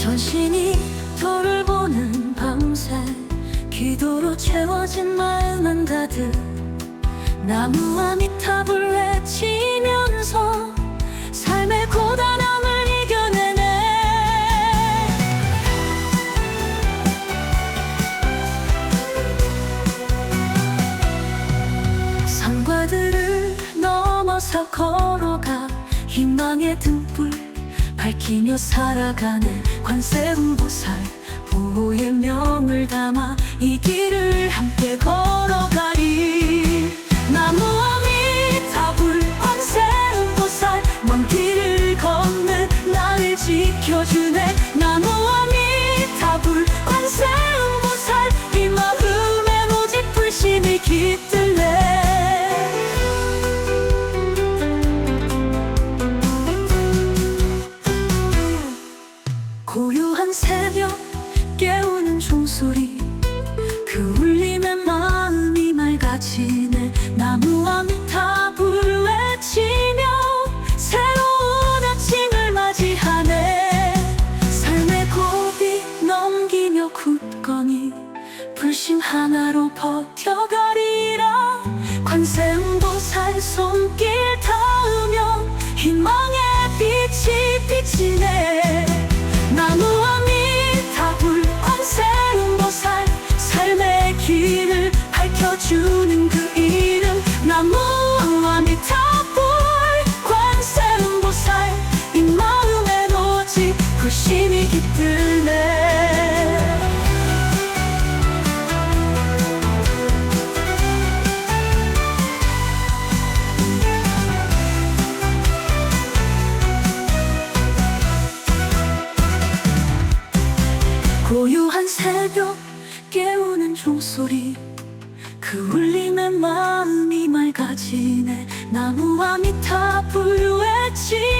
전신이 돌을 보는 밤새 기도로 채워진 마음은 가득 나무와 미탑을 외치면서 삶의 고단함을 이겨내네. 산과들을 넘어서 걸어가 희망의 등불 밝히며 살아가는 관세음보살 보호의 명을 담아 이 길을 함께 걸어 고요한 새벽 깨우는 종소리. 그 울림에 마음이 맑아지네. 나무와 미탑을 외치며 새로운 아침을 맞이하네. 삶의 고비 넘기며 굳건히 불신 하나로 버텨가리라. 관세음보살 손길 주는 그 이름 나무와 미타불 관세음 보살. 이 마음엔 오직 불신이 깃들네 고요한 새벽 깨우는 종소리 그 울림에 마음이 맑아지네. 나무와 미탑을 외치며